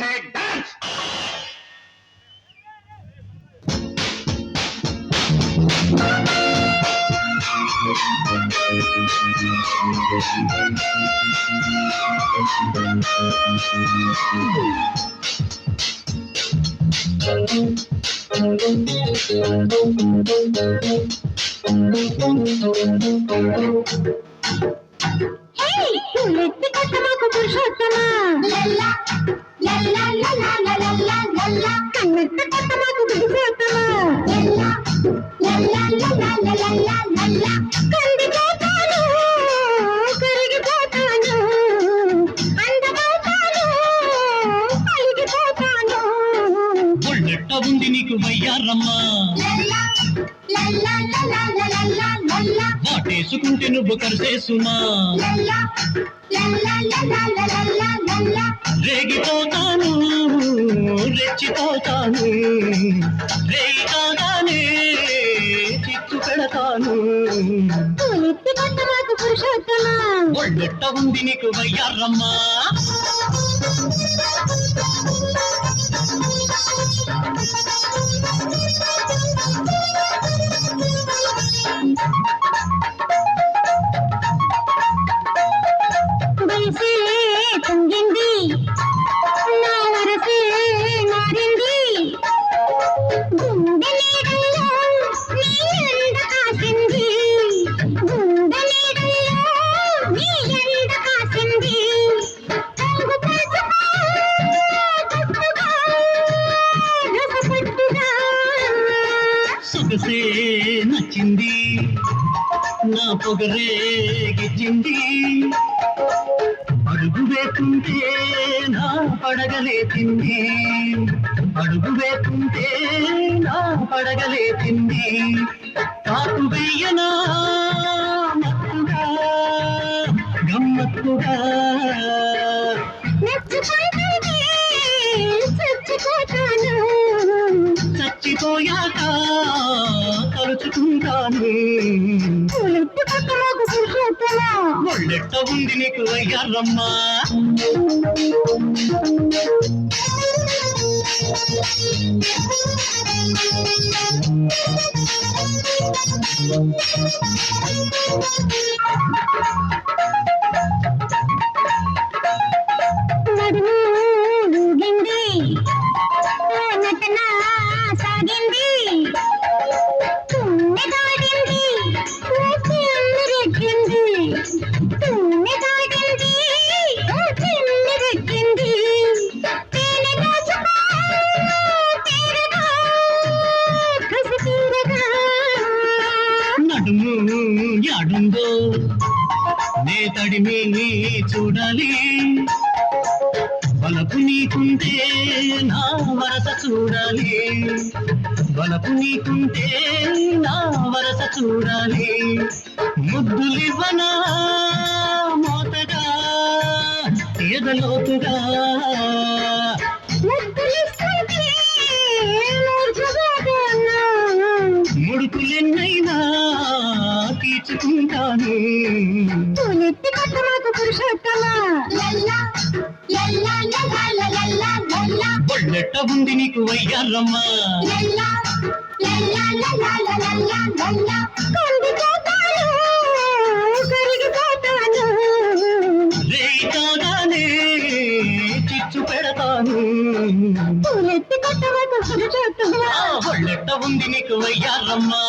said dance! Hey, you let me cut the push up ఉంది నీకు వయ్యారమ్మా. వాటేసుకుంటే నువ్వు కరిసేసుమా. రేగిపోతాను రెచ్చిపోతాను. రేగానే పురుషోత్తమా? ఉంది నీకు వయ్యారమ్మా సొగసే నచ్చింది. నా పొగరే గిచ్చింది అడుగు వేస్తుంటే నా పడగలేచింది అడుగు వేస్తుంటే నా పడగలేచింది కాకు వెయ్యనా మత్తుగా గమ్మత్తుగా. తలుచుకుంటాను ఒళ్ళెట్ట ఉంది నీకు అయ్యారమ్మా నడుము యాడుందో నే తడిమి చూడాలి. బలపు నీకుంటే నా వరస చూడాలి. బలపు నీకుంటే నా వరస చూడాలి. ముద్దులివ్వనా మోతగా ఎదలోతుగా? ముడుకులెన్నైనా తీర్చుకుంటాను. పూలెత్తి కొట్టమాకు పురుషోత్తమా ఒళ్ళెట్ట ఉంది నీకు ఒళ్ళెట్ట ఉంది నీకు వయ్యారమ్మా